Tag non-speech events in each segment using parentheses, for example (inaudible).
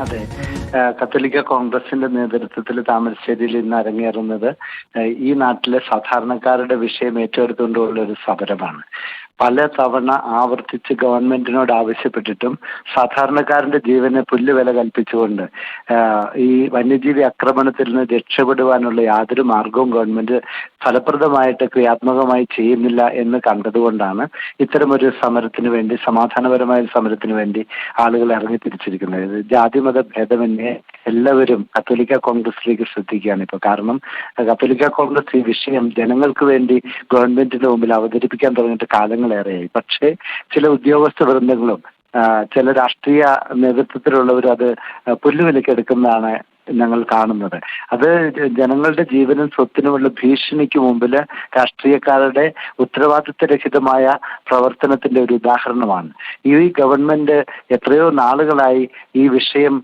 അതെ. കത്തോലിക്ക കോൺഗ്രസിന്റെ നേതൃത്വത്തിൽ താമരശ്ശേരിയിൽ ഇന്ന് അരങ്ങേറുന്നത് ഈ നാട്ടിലെ സാധാരണക്കാരുടെ വിഷയം ഏറ്റെടുത്തുകൊണ്ടുള്ള ഒരു സമരമാണ്. പല തവണ ആവർത്തിച്ച് ഗവൺമെന്റിനോട് ആവശ്യപ്പെട്ടിട്ടും സാധാരണക്കാരന്റെ ജീവന് പുല്ലുവില കൽപ്പിച്ചുകൊണ്ട് ഈ വന്യജീവി ആക്രമണത്തിൽ നിന്ന് രക്ഷപ്പെടുവാനുള്ള യാതൊരു മാർഗവും ഗവൺമെന്റ് ഫലപ്രദമായിട്ട് ക്രിയാത്മകമായി ചെയ്യുന്നില്ല എന്ന് കണ്ടതുകൊണ്ടാണ് ഇത്തരമൊരു സമരത്തിന് വേണ്ടി സമാധാനപരമായ സമരത്തിന് വേണ്ടി ആളുകൾ ഇറങ്ങി തിരിച്ചിരിക്കുന്നത്. ജാതിമത ഭേദമന്യേ എല്ലാവരും കത്തോലിക്ക കോൺഗ്രസിലേക്ക് ശ്രദ്ധിക്കുകയാണ് ഇപ്പോൾ കാരണം കത്തോലിക്ക കോൺഗ്രസ് ഈ വിഷയം ജനങ്ങൾക്ക് വേണ്ടി ഗവൺമെന്റിന്റെ മുമ്പിൽ അവതരിപ്പിക്കാൻ തുടങ്ങിയിട്ട് കാലങ്ങളേറെയായി. പക്ഷേ ചില ഉദ്യോഗസ്ഥ വൃന്ദങ്ങളും ചില രാഷ്ട്രീയ നേതൃത്വത്തിലുള്ളവർ അത് പുല്ലുവിലക്ക് എടുക്കുന്നതാണ് ഞങ്ങൾ കാണുന്നത്. അത് ജനങ്ങളുടെ ജീവനും സ്വത്തിനുമുള്ള ഭീഷണിക്ക് മുമ്പിൽ രാഷ്ട്രീയക്കാരുടെ ഉത്തരവാദിത്തരഹിതമായ പ്രവർത്തനത്തിന്റെ ഒരു ഉദാഹരണമാണ്. ഈ ഗവൺമെന്റ് എത്രയോ നാളുകളായി ഈ വിഷയം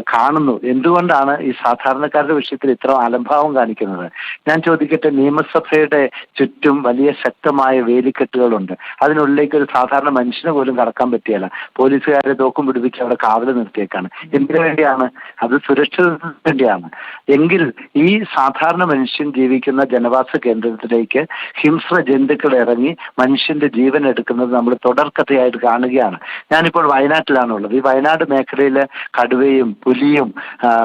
കാണുന്നു. എന്തുകൊണ്ടാണ് ഈ സാധാരണക്കാരുടെ വിഷയത്തിൽ ഇത്ര അലംഭാവം കാണിക്കുന്നത്? ഞാൻ ചോദിക്കട്ടെ നിയമസഭയുടെ ചുറ്റും വലിയ ശക്തമായ വേലിക്കെട്ടുകളുണ്ട്. അതിനുള്ളിലേക്ക് ഒരു സാധാരണ മനുഷ്യന് പോലും കടക്കാൻ പറ്റിയല്ല. പോലീസുകാരെ തോക്കും പിടിപ്പിച്ച് അവിടെ കാവൽ നിർത്തിയേക്കാണ്. എന്തിനു വേണ്ടിയാണ്? അത് സുരക്ഷിതത്വത്തിന് വേണ്ടിയാണ്. എങ്കിൽ ഈ സാധാരണ മനുഷ്യൻ ജീവിക്കുന്ന ജനവാസ കേന്ദ്രത്തിലേക്ക് ഹിംസ്ര ജന്തുക്കൾ ഇറങ്ങി മനുഷ്യന്റെ ജീവൻ എടുക്കുന്നത് നമ്മൾ തുടർക്കഥയായിട്ട് കാണുകയാണ്. ഞാനിപ്പോൾ വയനാട്ടിലാണുള്ളത്. ഈ വയനാട് മേഖലയിലെ കടുവയും പുലിയും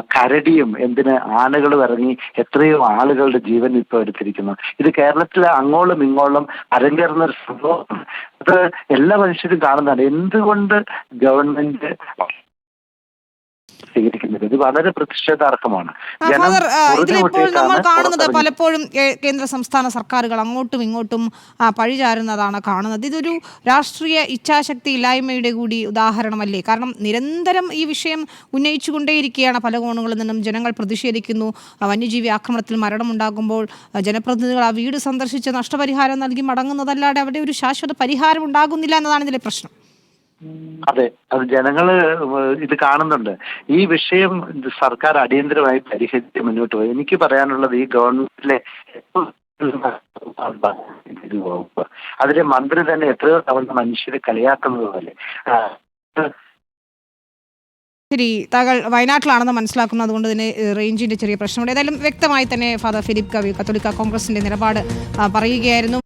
കരടിയും എന്തിന് ആനകളും ഇറങ്ങി എത്രയോ ആളുകളുടെ ജീവൻ ഇപ്പോൾ എടുത്തിരിക്കുന്നു. ഇത് കേരളത്തിലെ അങ്ങോളം ഇങ്ങോളം അരങ്ങേറുന്ന ഒരു സംഭവമാണ്. അത് എല്ലാ മനുഷ്യരും കാണുന്നതാണ്. എന്തുകൊണ്ട് ഗവൺമെന്റ് സ്വീകരിക്കുന്നത്. ഇത് വളരെ പ്രതിഷേധാർഹമാണ്. ആ, ഫാദർ ഇതിലിപ്പോൾ നമ്മൾ കാണുന്നത് പലപ്പോഴും കേന്ദ്ര സംസ്ഥാന സർക്കാരുകൾ അങ്ങോട്ടും ഇങ്ങോട്ടും പഴിചാരുന്നതാണ് കാണുന്നത്. ഇതൊരു രാഷ്ട്രീയ ഇച്ഛാശക്തി ഇല്ലായ്മയുടെ കൂടി ഉദാഹരണമല്ലേ? കാരണം നിരന്തരം ഈ വിഷയം ഉന്നയിച്ചുകൊണ്ടേയിരിക്കുകയാണ് പല കോണുകളിൽ നിന്നും ജനങ്ങൾ പ്രതിഷേധിക്കുന്നു. വന്യജീവി ആക്രമണത്തിൽ മരണമുണ്ടാകുമ്പോൾ ഉണ്ടാകുമ്പോൾ ജനപ്രതിനിധികൾ ആ വീട് സന്ദർശിച്ച് നഷ്ടപരിഹാരം നൽകി മടങ്ങുന്നതല്ലാതെ അവിടെ ഒരു ശാശ്വത പരിഹാരം ഉണ്ടാകുന്നില്ല എന്നതാണ് ഇതിലെ പ്രശ്നം. അതെ അത് ജനങ്ങൾ ഇത് കാണുന്നുണ്ട്. ഈ വിഷയം സർക്കാർ അടിയന്തരമായി പരിഹരിച്ച് മുന്നോട്ട് പോയി. എനിക്ക് പറയാനുള്ളത് ഈ ഗവൺമെന്റിലെ (laughs) അതിലെ മന്ത്രി തന്നെ എത്രയോ തവണ മനുഷ്യരെ കളിയാക്കുന്നത് പോലെ. ശരി താങ്കൾ വയനാട്ടിലാണെന്ന് മനസ്സിലാക്കുന്നു. അതുകൊണ്ട് തന്നെ റേഞ്ചിന്റെ ചെറിയ പ്രശ്നമുണ്ട് ഏതായാലും വ്യക്തമായി തന്നെ ഫാദർ ഫിലിപ്പ് കവി കത്തോലിക്ക കോൺഗ്രസിന്റെ നിലപാട് പറയുകയായിരുന്നു.